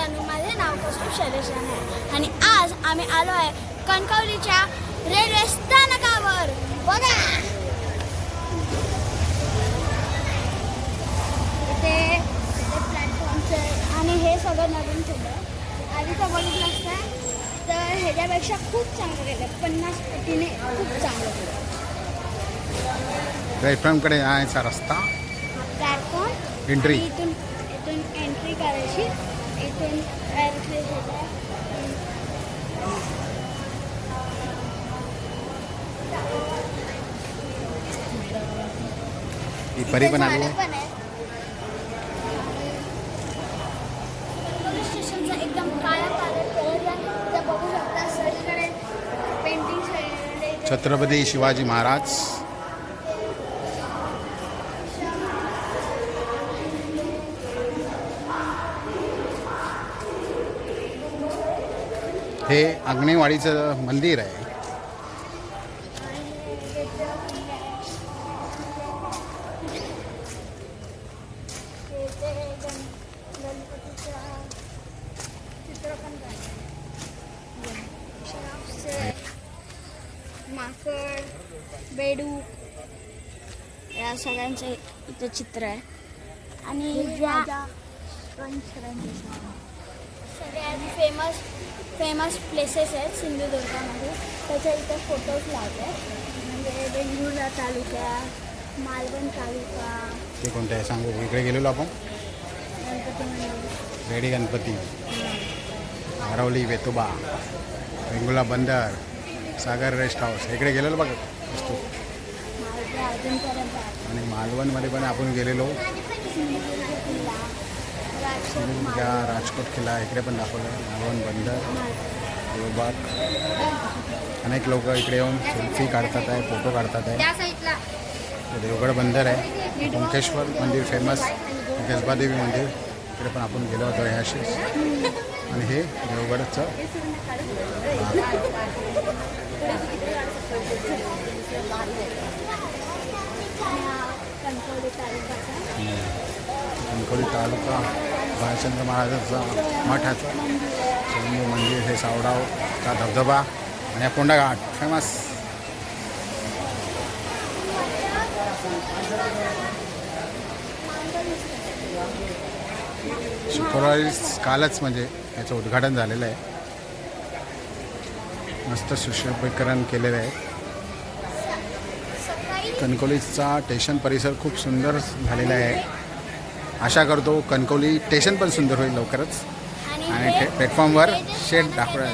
मित्रांनो माझे नाव कौस्तुभ शैलेश राणे आहे आणि आज आम्ही आलो आहे कणकवलीच्या रेल्वे स्थानकावर. बघा इथे इथे प्लॅटफॉर्मचं आणि हे सगळं नवीन केलं. आधीचं बघितलं असतं तर ह्याच्यापेक्षा खूप चांगलं केलं. पन्नास पटीने खूप चांगलं केलं. प्लॅटफॉर्मकडे यायचा रस्ता. प्लॅटफॉर्म. आणि इथून इथून एंट्री करायची. एंट्री परी पण आली स्टेशनचा एकदम काळा बघू शकता सगळीकडे पेंटिंग छत्रपती शिवाजी महाराज. हे आग्नेवाडीचं मंदिर आहे. चित्र पण माकड बेडूक या सगळ्यांचं इथं चित्र आहे. आणि फेमस फेमस प्लेसेस आहेत सिंधुदुर्गामध्ये. त्याच्या इथे फोटोज लावले म्हणजे वेंगुर्ला तालुका मालवण तालुका. ते कोणतं आहे? सांगू. इकडे गेलेलो आपण. रेडी गणपती. आरवली वेतोबा. वेंगुला बंदर. Sagar rest house. इकडे गेलेलो बघा. आणि मालवणमध्ये पण आपण गेलेलो. मालवण, राजकोट किल्ला इकडे पण दाखवलं. मालवण बंदर. देवबाग अनेक लोक इकडे येऊन सेल्फी काढतात आहे फोटो काढतात आहे. देवगड बंदर आहे. कुंकेश्वर मंदिर फेमस देवी मंदिर. इकडे पण आपण गेलो होतो ह्याशीच आणि हे देवगडचं. कणकवली तालुका भालचंद्र महाराजाचा मठाचं. शंभू मंदिर हे सावडावचा धबधबा आणि हा कोंडाघाट फेमस शुक्रवारी कालच म्हणजे याचं उद्घाटन झालेलं आहे. मस्त सुशोभीकरण केलेलं आहे. कणकोलीचा स्टेशन परिसर खूप सुंदर झालेला आहे. आशा करतो कणकवली स्टेशन पण सुंदर होईल लवकरच आणि प्लॅटफॉर्मवर शेड. त्यांचं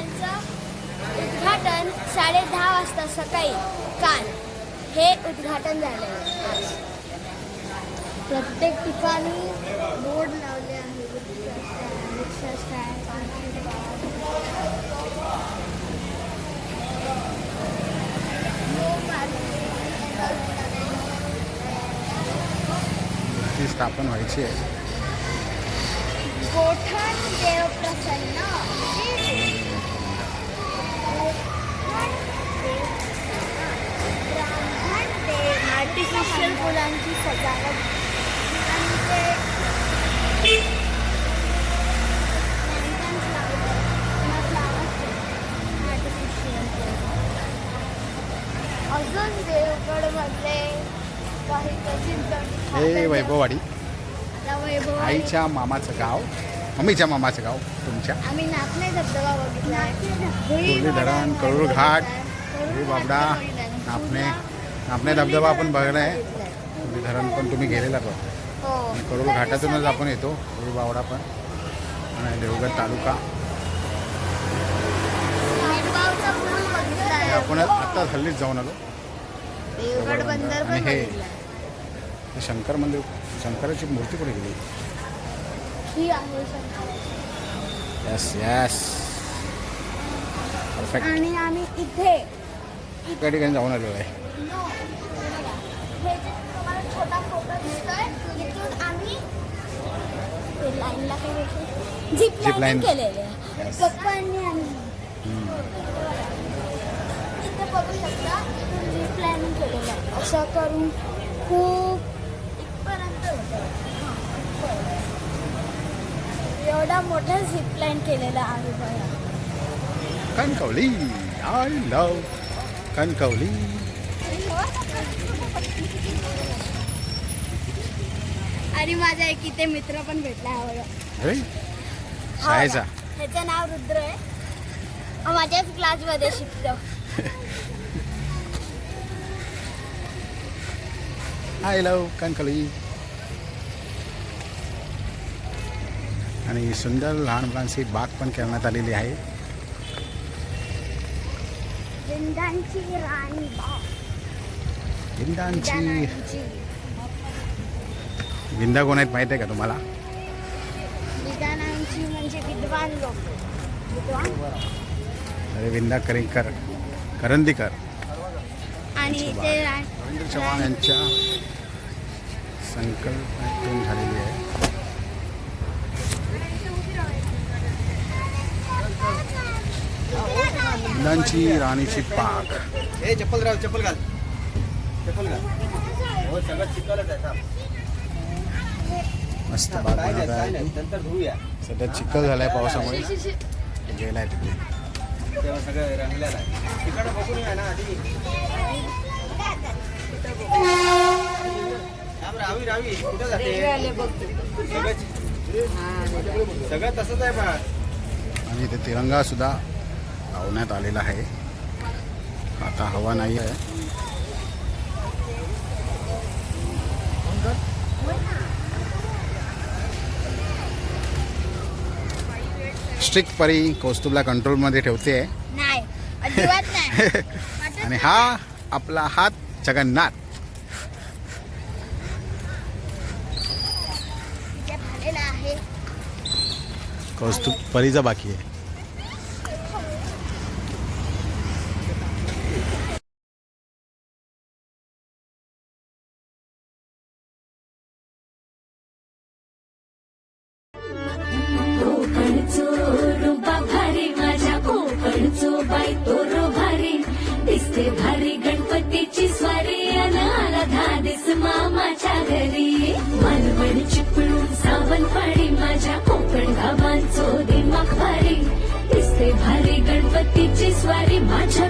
उद्घाटन साडे दहा वाजता सकाळी काल हे उद्घाटन आज. प्रत्येक ठिकाणी बोर्ड लावले आहे स्थापन व्हायची आहे. गोठण देव प्रसन्न. आर्टिफिशियल फुलांची सजावट. आणि ते अजून देवगडमध्ये काही प्रसिद्ध हे वैभववाडी. वैभव आईच्या मामाचं गाव मम्मीच्या मामाचं गाव तुमच्या? आम्ही नाचणे धबधबा बघितला धरण करूळ घाट बाबडा नापणे नापणे धबधबा आपण बघला आहे धरण पण तुम्ही गेलेला बघ. हो. करूळ घाटातूनच आपण येतो कुर्ली बावडा पण. आणि देवगड तालुका. हे आपण आत्ता हल्लीच जाऊन आलो. देवगड बंदर आणि पण हे शंकर मंदिर शंकराची मूर्ती कुठे गेली ही आहे शंकराची. यस यस परफेक्ट आणि आम्ही इथे त्या ठिकाणी जाऊन आलेलो आहे No. हे जे तुम्हाला छोटा फोटो दिसतोय इथून आम्ही ते लाईनला काय बोलतो झिप Zip line. लाईन केलेले Yes. पप्पांनी आणि इथे बघू शकता इथून झिप लाईन केलेलं आहे असं करून खूप इथपर्यंत होतं हां, इथपर्यंत. एवढा मोठा झिप लाईन केलेला आहे बघा. Kankavli I love Kankavli. आणि माझा एक इथे मित्र पण भेटला शाळेचा ह्याचं नाव रुद्र आहे. माझ्याच क्लासमध्ये शिकतो. I love Kankavli. आणि सुंदर लहान मुलांची बाग पण करण्यात आलेली आहे. विंदा कोण आहेत माहिती आहे का तुम्हाला? म्हणजे विद्वान लोक. विद्वान. अरे विंदा करिंकर. करंदीकर. आणि चव्हाण यांच्या संकल्पनेतून झालेली आहे. विंदांची राणीची पाक. ए चप्पल राव चप्पल घाल. चप्पल घाल. हो सगळं चिकलच आहे. मस्त बाग नंतर धुऊया. सध्या चिखल झालाय पावसामुळे. गेलाय तिथे तेव्हा सगळं रंगलेलं आहे. तिकडं बघून या ना आधी. थांब, रावी रावी. कुठं जाते? सगळं सगळं तसंच आहे बा आणि इथे तिरंगा सुद्धा लावण्यात आलेला आहे. आता हवा नाही आहे स्ट्रिक्ट परी कौस्तुभला कंट्रोलमध्ये ठेवते. आणि हा आपला हात जगन्नाथ. कौस्तुभ परीचा बाकी आहे. दिसते भारी गणपतीची स्वारी अन आला धादिस मामाच्या घरी. मालवण चिपळूण सावंतवाडी माझ्या कोकण गावांचो दिमाग भारी. दिसते भारी गणपतीची स्वारी माझ्या